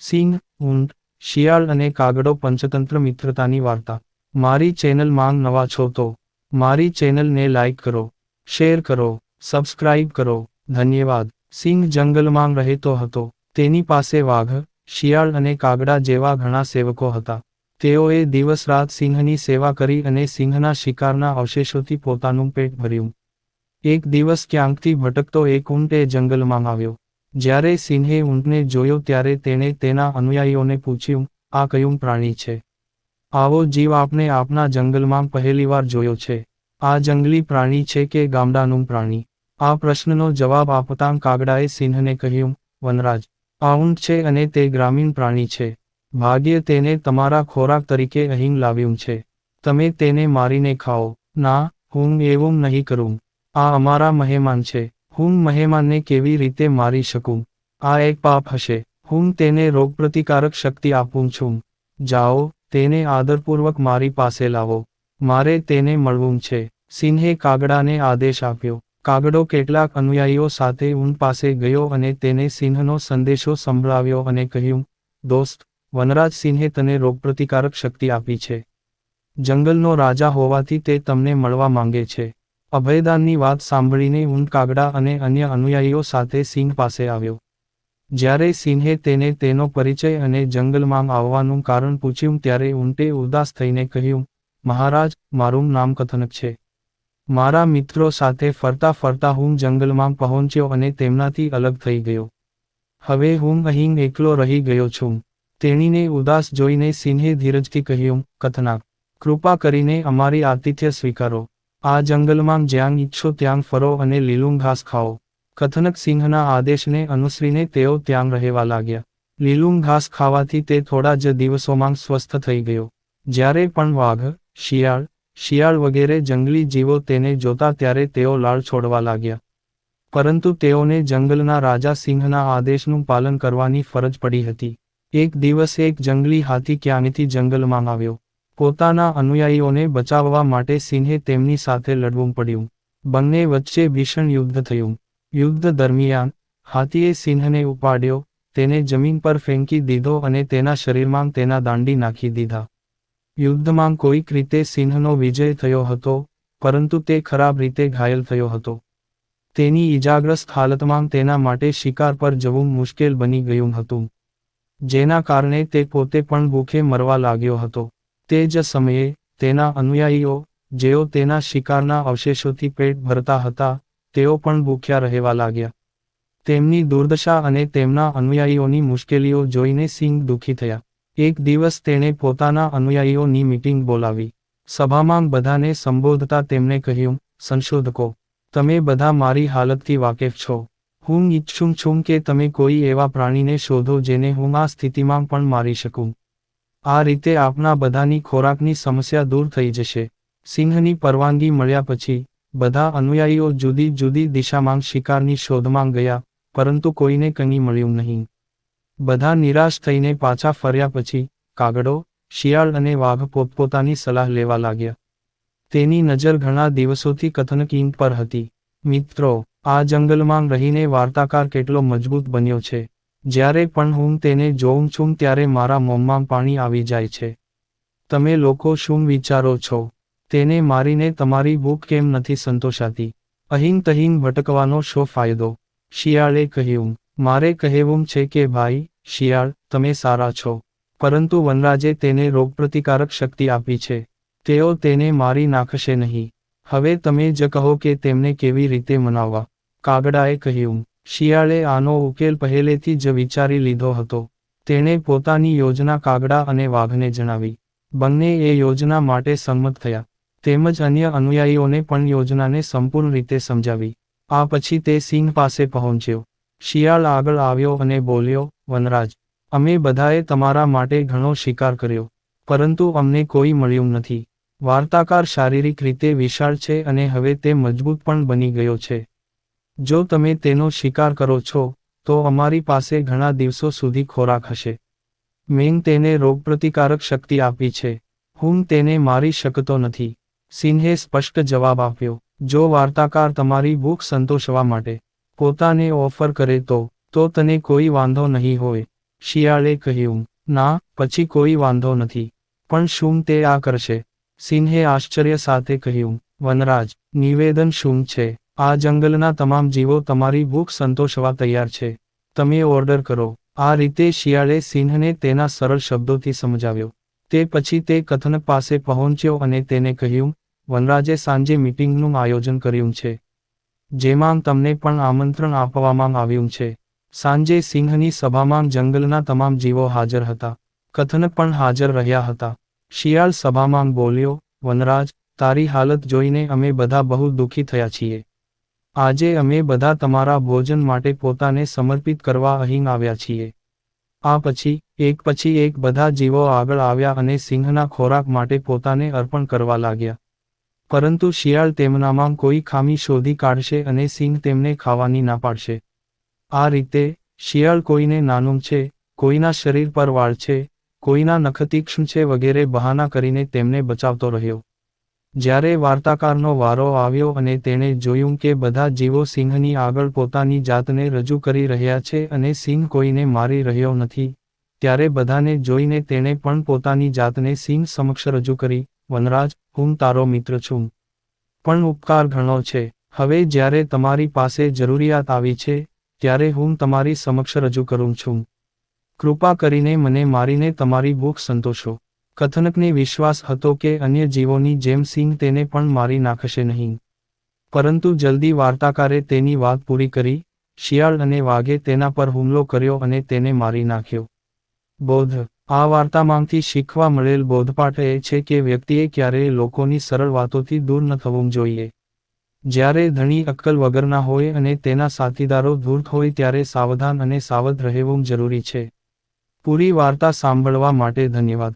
સિંહ ઊંટ શિયાળ અને કાગડો પંચતંત્ર મિત્રતાની વાર્તા. મારી ચેનલ માંગ નવા છો તો મારી ચેનલને લાઇક કરો, શેર કરો, સબસ્ક્રાઇબ કરો. ધન્યવાદ. સિંહ જંગલમાં રહેતો હતો. તેની પાસે વાઘ, શિયાળ અને કાગડા જેવા ઘણા સેવકો હતા. તેઓએ દિવસ રાત સિંહની સેવા કરી અને સિંહના શિકારના અવશેષોથી પોતાનું પેટ ભર્યું. એક દિવસ ક્યાંકથી ભટકતો એક ઊંટે જંગલમાં આવ્યો. જ્યારે સિંહે ઊંટને જોયો ત્યારે તેણે તેના અનુયાયીઓને પૂછ્યું, આ કયું પ્રાણી છે? આવો જીવ આપને આપના જંગલમાં પહેલીવાર જોયો છે. આ જંગલી પ્રાણી છે કે ગામડાનું પ્રાણી? આ પ્રશ્નનો જવાબ આપતાં કાગડાએ સિંહને કહ્યું, વનરાજ, આ ઊંટ છે અને તે ગ્રામીણ પ્રાણી છે. ભાગ્ય તેને તમારા ખોરાક તરીકે અહીં લાવ્યું છે. તમે તેને મારીને ખાઓ. ના, હું એવું નહીં કરું. આ અમારા મહેમાન છે. હું મહેમાનને કેવી રીતે મારી શકું? આ એક પાપ હશે. હું તેને રોગપ્રતિકારક શક્તિ આપું છું. જાઓ, તેને આદરપૂર્વક મારી પાસે લાવો. મારે તેને મળવું છે. સિંહે કાગડાને આદેશ આપ્યો. કાગડો કેટલાક અનુયાયીઓ સાથે ઊન પાસે ગયો અને તેને સિંહનો સંદેશો સંભળાવ્યો અને કહ્યું, દોસ્ત, વનરાજ સિંહે તને રોગપ્રતિકારક શક્તિ આપી છે. જંગલનો રાજા હોવાથી તે તમને મળવા માંગે છે. અભયદાનની વાત સાંભળીને ઊંટ કાગડા અને અન્ય અનુયાયીઓ સાથે સિંહ પાસે આવ્યો. જ્યારે સિંહે તેને તેનો પરિચય અને જંગલમાં આવવાનું કારણ પૂછ્યું ત્યારે ઊંટે ઉદાસ થઈને કહ્યું, મહારાજ, મારું નામ કથનક છે. મારા મિત્રો સાથે ફરતા ફરતા હું જંગલમાં પહોંચ્યો અને તેમનાથી અલગ થઈ ગયો. હવે હું અહીં એકલો રહી ગયો છું. તેણીને ઉદાસ જોઈને સિંહે ધીરજથી કહ્યું, કથનાક, કૃપા કરીને અમારી આતિથ્ય સ્વીકારો. આ જંગલમાં જ્યાં ઈચ્છો ત્યાં ફરો અને લીલું ઘાસ ખાઓ. કથનક સિંહના આદેશને અનુસરીને તેઓ ત્યાં રહેવા લાગ્યા. લીલું ઘાસ ખાવાથી તે થોડા જ દિવસોમાં સ્વસ્થ થઈ ગયો. જ્યારે પણ વાઘ, શિયાળ શિયાળ વગેરે જંગલી જીવો તેને જોતા ત્યારે તેઓ લાળ છોડવા લાગ્યા. પરંતુ તેઓને જંગલના રાજા સિંહના આદેશનું પાલન કરવાની ફરજ પડી હતી. એક દિવસ એક જંગલી હાથી ક્યાંયથી જંગલમાં આવ્યો. પોતાના અનુયાયીઓને બચાવવા માટે સિંહે તેમની સાથે લડવું પડ્યું. બંને વચ્ચે ભીષણ યુદ્ધ થયું. યુદ્ધ દરમિયાન, હાથીએ સિંહને ઉપાડ્યો, તેને જમીન પર ફેંકી દીધો અને તેના શરીરમાં તેના દાંડી નાખી દીધા. યુદ્ધમાં કોઈક રીતે સિંહનો વિજય થયો હતો, પરંતુ તે ખરાબ રીતે ઘાયલ થયો હતો. તેની ઈજાગ્રસ્ત હાલતમાં તેના માટે શિકાર પર જવું મુશ્કેલ બની ગયું હતું. જેના કારણે તે પોતે પણ ભૂખે મરવા લાગ્યો હતો. તે જ સમયે, તેના અનુયાયીઓ, જેઓ તેના શિકારના અવશેષોથી પેટ ભરતા હતા, તેઓ પણ ભૂખ્યા રહેવા લાગ્યા. તેમની દુર્દશા અને તેમના અનુયાયીઓની મુશ્કેલીઓ જોઈને સિંહ દુઃખી થયા. એક દિવસ તેણે પોતાના અનુયાયીઓની મીટિંગ બોલાવી. સભામાં બધાને સંબોધતા તેમણે કહ્યું, સંશોધકો, તમે બધા મારી હાલતથી વાકેફ છો. હું ઈચ્છું છું કે તમે કોઈ એવા પ્રાણીને શોધો જેને હું આ સ્થિતિમાં પણ મારી શકું. આ રીતે આપના બધાની ખોરાકની સમસ્યા દૂર થઈ જશે. સિંહની પરવાનગી મળ્યા પછી, બધા અનુયાયીઓ જુદી જુદી દિશામાં શિકારની શોધમાં ગયા, પરંતુ કોઈને કંઈ મળ્યું નહીં. બધા નિરાશ થઈને પાછા ફર્યા પછી, કાગડો, શિયાળ અને વાઘ પોતપોતાની સલાહ લેવા લાગ્યા. તેની નજર ઘણા દિવસોથી કથન કિંગ પર હતી. મિત્રો, આ જંગલમાં રહીને વાર્તાકાર કેટલો મજબૂત બન્યો છે. જ્યારે પણ હું તેને જોઉં છું ત્યારે મારા મોંમાં પાણી આવી જાય છે. તમે લોકો શું વિચારો છો? તેને મારીને તમારી ભૂખ કેમ નથી સંતોષાતી? અહીં તહીં ભટકવાનો શો ફાયદો? શિયાળે કહ્યું, મારે કહેવું છે કે ભાઈ, શિયાળ, તમે સારા છો. પરંતુ વનરાજે તેને રોગપ્રતિકારક શક્તિ આપી છે. તેઓ તેને મારી નાખશે નહીં. હવે તમે જ કહો કે તેમને કેવી રીતે મનાવવા. કાગડાએ કહ્યું શિયાળે આનો ઉકેલ પહેલેથી જ વિચારી લીધો હતો. તેણે પોતાની યોજના કાગડા અને વાઘને જણાવી. બંને એ યોજના માટે સંમત થયા. તેમજ અન્ય અનુયાયીઓને પણ યોજનાને સંપૂર્ણ રીતે સમજાવી. આ પછી તે સિંહ પાસે પહોંચ્યો. શિયાળ આગળ આવ્યો અને બોલ્યો, વનરાજ, અમે બધાએ તમારા માટે ઘણો શિકાર કર્યો. પરંતુ અમને કોઈ મળ્યું નથી. વાર્તાકાર શારીરિક રીતે વિશાળ છે અને હવે તે મજબૂત પણ બની ગયો છે. જો તમે તેનો શિકાર કરો છો, તો અમારી પાસે ઘણા દિવસો સુધી ખોરાક હશે. મેં તેને રોગપ્રતિકારક શક્તિ આપી છે. હું તેને મારી શકતો નથી. સિંહે સ્પષ્ટ જવાબ આપ્યો. જો વાર્તાકાર તમારી ભૂખ સંતોષવા માટે પોતાને ઓફર કરે તો તો તને કોઈ વાંધો નહીં હોય. શિયાળે કહ્યું, ના, પછી કોઈ વાંધો નથી. પણ શું તે આ કરશે? સિંહે આશ્ચર્ય સાથે કહ્યું, વનરાજ, નિવેદન શું છે? આ જંગલના તમામ જીવો તમારી ભૂખ સંતોષવા તૈયાર છે. તમે ઓર્ડર કરો. આ રીતે શિયાળે સિંહને તેના સરળ શબ્દોથી સમજાવ્યો. તે પછી તે કથન પાસે પહોંચ્યો અને તેને કહ્યું, વનરાજે સાંજે મીટિંગનું આયોજન કર્યું છે. જેમાં તમને પણ આમંત્રણ આપવામાં આવ્યું છે. સાંજે સિંહની સભામાં જંગલના તમામ જીવો હાજર હતા. કથન પણ હાજર રહ્યા હતા. શિયાળ સભામાં બોલ્યો, વનરાજ, તારી હાલત જોઈને અમે બધા બહુ દુઃખી થયા છીએ. આજે અમે બધા તમારા ભોજન માટે પોતાને સમર્પિત કરવા અહીં આવ્યા છીએ. આ પછી, એક પછી એક બધા જીવો આગળ આવ્યા અને સિંહના ખોરાક માટે પોતાને અર્પણ કરવા લાગ્યા. પરંતુ શિયાળ તેમનામાં કોઈ ખામી શોધી કાઢશે અને સિંહ તેમને ખાવાની ના પાડશે. આ રીતે, શિયાળ કોઈને નાનું છે, કોઈના શરીર પર વાળ છે, કોઈના નખ તીક્ષ્ણ છે વગેરે બહાના કરીને તેમને બચાવતો રહ્યો. જ્યારે વાર્તાકારનો વારો આવ્યો અને તેણે જોયું કે બધા જીવો સિંહની આગળ પોતાની જાતને રજૂ કરી રહ્યા છે અને સિંહ કોઈને મારી રહ્યો નથી, ત્યારે બધાને જોઈને તેણે પણ પોતાની જાતને સિંહ સમક્ષ રજૂ કરી, વનરાજ, હું તારો મિત્ર છું. પણ ઉપકાર ઘણો છે. હવે જ્યારે તમારી પાસે જરૂરિયાત આવી છે, ત્યારે હું તમારી સમક્ષ રજૂ કરું છું. કૃપા કરીને મને મારીને તમારી ભૂખ સંતોષો. કથનકને વિશ્વાસ હતો કે અન્ય જીવોની જેમ સિંહ તેને પણ મારી નાખશે નહીં. પરંતુ જલ્દી વાર્તાકારે તેની વાત પૂરી કરી, શિયાળ અને વાઘે તેના પર હુમલો કર્યો અને તેને મારી નાખ્યો. બોધ. આ વાર્તામાંથી શીખવા મળેલ બોધપાઠ એ છે કે વ્યક્તિએ ક્યારેય લોકોની સરળ વાતોથી દૂર ન થવું જોઈએ. જ્યારે ધણી અક્કલ વગરના હોય અને તેના સાથીદારો ધૂર્ત હોય ત્યારે સાવધાન અને સાવધ રહેવું જરૂરી છે. પૂરી વાર્તા સાંભળવા માટે ધન્યવાદ.